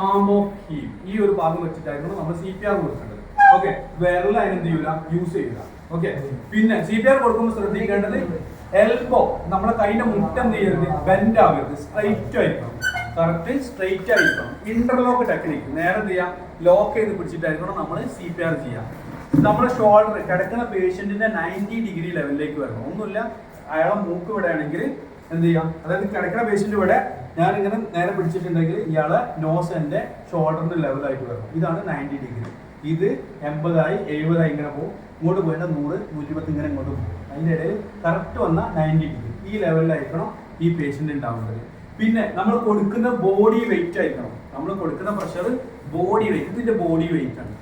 Palm of heal ഈ ഒരു ഭാഗം വെച്ചിട്ടായിരുന്നു നമ്മൾ സി പി ആർ കൊടുക്കേണ്ടത്. ഓക്കെ വിരൽ അതിനെന്ത് ചെയ്യൂല യൂസ് ചെയ്യൂല ഓക്കെ പിന്നെ സി പി ആർ കൊടുക്കുമ്പോൾ ശ്രദ്ധിക്കേണ്ടത് എൽബോ നമ്മുടെ കൈന്റെ മുട്ട എന്ത് ചെയ്യരുത്? ബെൻഡ് ആവരുത്. സ്ട്രൈറ്റ് ആയിരിക്കണം. കറക്റ്റ് സ്ട്രൈറ്റ് ആയിരിക്കണം. ഇന്റർലോക്ക് ടെക്നിക്ക് നേരെ എന്ത് ചെയ്യാം? ലോക്ക് ചെയ്ത് പിടിച്ചിട്ടായിരിക്കണം നമ്മൾ സി പി ആർ ചെയ്യാം നമ്മുടെ ഷോൾഡർ കിടക്കുന്ന പേഷ്യന്റിന്റെ നയന്റി ഡിഗ്രി ലെവലിലേക്ക് വരണം. ഒന്നുമില്ല. അയാളെ മൂക്ക് ഇവിടെ ആണെങ്കിൽ എന്ത് ചെയ്യാം? അതായത് കിടക്കുന്ന പേഷ്യന്റ് ഇവിടെ ഞാൻ ഇങ്ങനെ നേരെ പിടിച്ചിട്ടുണ്ടെങ്കിൽ ഇയാളെ നോസ് എന്റെ ഷോൾഡറിന്റെ ലെവലായിട്ട് വരണം. ഇതാണ് നയന്റി ഡിഗ്രി ഇത് എൺപതായി എഴുപതായി ഇങ്ങനെ പോകും ഇങ്ങോട്ട് പോയിട്ട് നൂറ് നൂറ്റിപ്പത്ത് ഇങ്ങനെ ഇങ്ങോട്ട് പോകും അതിന്റെ ഇടയിൽ കറക്റ്റ് വന്ന നയന്റി ഡിഗ്രി ഈ ലെവലിലായിരിക്കണം ഈ പേഷ്യന്റ് ഉണ്ടാവേണ്ടത് പിന്നെ നമ്മൾ കൊടുക്കുന്ന ബോഡി വെയിറ്റ് ആയിരിക്കണം. നമ്മൾ കൊടുക്കുന്ന പ്രഷർ ബോഡി വെയിറ്റ് ഇതിന്റെ ബോഡി വെയിറ്റ് ആണ്.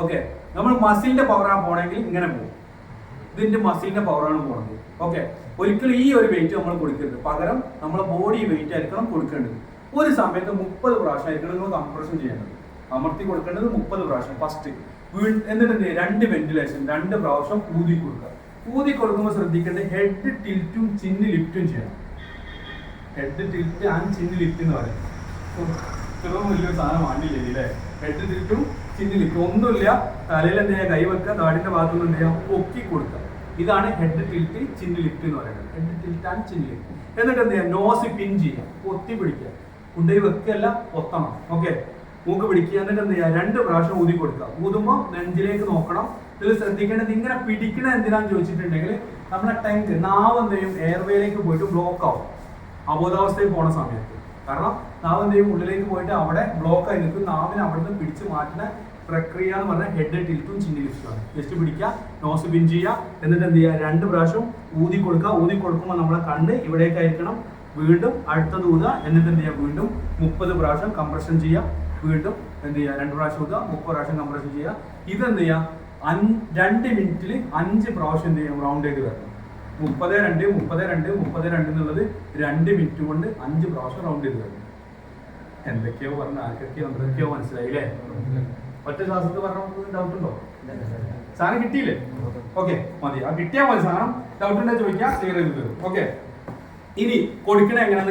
ഓക്കെ നമ്മൾ മസിലിന്റെ പവറാണ് പോകണമെങ്കിൽ ഇങ്ങനെ പോകും ഇതിന്റെ മസിലിന്റെ പവറാണ് പോകുന്നത് ഓക്കെ ഒരിക്കലും ഈ ഒരു വെയിറ്റ് നമ്മൾ കൊടുക്കരുത്. പകരം നമ്മളെ ബോഡി വെയിറ്റ് ആയിരിക്കണം കൊടുക്കേണ്ടത്. ഒരു സമയത്ത് മുപ്പത് പ്രാവശ്യം ആയിരിക്കണം നിങ്ങൾ കംപ്രഷൻ ചെയ്യേണ്ടത്. അമർത്തി കൊടുക്കേണ്ടത് മുപ്പത് പ്രാവശ്യം. ഫസ്റ്റ് എന്നിട്ട് രണ്ട് വെന്റിലേഷൻ രണ്ട് പ്രാവശ്യം ഊതി കൊടുക്കുക. ഊതി കൊടുക്കുമ്പോൾ ശ്രദ്ധിക്കേണ്ടത് ഹെഡ് ടിൽറ്റും ചിന്ന് ലിഫ്റ്റും ചെയ്യണം. Head tilt and chin lift എന്ന് പറയും സാധനം വേണ്ടില്ലേ ഹെഡ് ടിൽറ്റും ലിഫ്റ്റ് ഒന്നുമില്ല. തലയിൽ എന്ത് ചെയ്യുക കൈവെക്കുക താടിന്റെ ഭാഗത്തുനിന്ന് എന്ത് ചെയ്യുക പൊക്കി കൊടുക്കുക? ഇതാണ് ഹെഡ് ടിൽറ്റ് ചിന്നി ലിഫ്റ്റ് എന്ന് പറയുന്നത്. Head tilt and chin lift എന്നിട്ട് എന്ത് ചെയ്യുക? നോസ് പിൻ ചെയ്യുക. പൊത്തി പിടിക്കുക. കുണ്ടൈ വെക്കുകയല്ല പൊത്തണം. ഓക്കെ മൂക്ക് പിടിക്കുക. എന്നിട്ട് എന്ത് ചെയ്യുക? രണ്ട് പ്രാവശ്യം ഊതി കൊടുക്കുക. ഊതുമ്പോൾ നെഞ്ചിലേക്ക് നോക്കണം. ഇതിൽ ശ്രദ്ധിക്കേണ്ടത് ഇങ്ങനെ പിടിക്കണം എന്തിനാന്ന് ചോദിച്ചിട്ടുണ്ടെങ്കിൽ നമ്മുടെ ടെങ്ക് നാവ് എന്ത് ചെയ്യും? എയർവേയിലേക്ക് പോയിട്ട് ബ്ലോക്ക് ആവും. അബോധാവസ്ഥയിൽ പോണ സമയത്ത്. കാരണം നാവ് എന്ത് ചെയ്യും? ഉള്ളിലേക്ക് പോയിട്ട് അവിടെ ബ്ലോക്ക് ആയി നിൽക്കും. നാവിനെ നിന്ന് പിടിച്ച് മാറ്റുന്ന പ്രക്രിയ എന്ന് പറഞ്ഞാൽ ഹെഡ് ടിൽറ്റും ചിന്നി ലിഫ്റ്റുമാണ് ജസ്റ്റ് പിടിക്കുക നോസ് പിൻ ചെയ്യുക എന്നിട്ട് എന്ത് ചെയ്യുക? രണ്ട് പ്രാവശ്യം ഊതി കൊടുക്കുക. ഊതി കൊടുക്കുമ്പോൾ നമ്മളെ കണ്ണ് ഇവിടേക്കായിരിക്കണം. വീണ്ടും അടുത്തത് ഊതുക എന്നിട്ട് എന്ത് ചെയ്യുക? വീണ്ടും മുപ്പത് പ്രാവശ്യം കംപ്രഷൻ ചെയ്യുക. വീണ്ടും എന്ത് ചെയ്യുക? രണ്ട് പ്രാവശ്യം ഊതുക മുപ്പത് പ്രാവശ്യം കംപ്രഷൻ ചെയ്യുക. ഇതെന്ത് ചെയ്യുക? അഞ്ച് രണ്ട് മിനിറ്റിൽ അഞ്ച് പ്രാവശ്യം എന്ത് ചെയ്യുക റൗണ്ട് ചെയ്ത് വരണം. മുപ്പത് രണ്ട് മുപ്പത് രണ്ട് മുപ്പത് രണ്ട് എന്നുള്ളത് രണ്ട് മിനിറ്റ് കൊണ്ട് അഞ്ച് പ്രാവശ്യം റൗണ്ട് ചെയ്ത് വരണം എന്തൊക്കെയോ പറഞ്ഞ ആർക്കൊക്കെയോ എന്തൊക്കെയോ മനസ്സിലായില്ലേ ഒറ്റ ശ്വാസത്തിൽ പറഞ്ഞ ഡൗട്ട് ഉണ്ടോ? സാധനം കിട്ടിയില്ലേ? ഓക്കെ മതി. ആ കിട്ടിയാൽ മതി സാധനം. ഡൗട്ട് ഉണ്ടെങ്കിൽ ചോദിക്കാം ക്ലിയർ ചെയ്ത് തരും. ഓക്കെ ഇനി കൊടുക്കണ എങ്ങനെയാന്ന്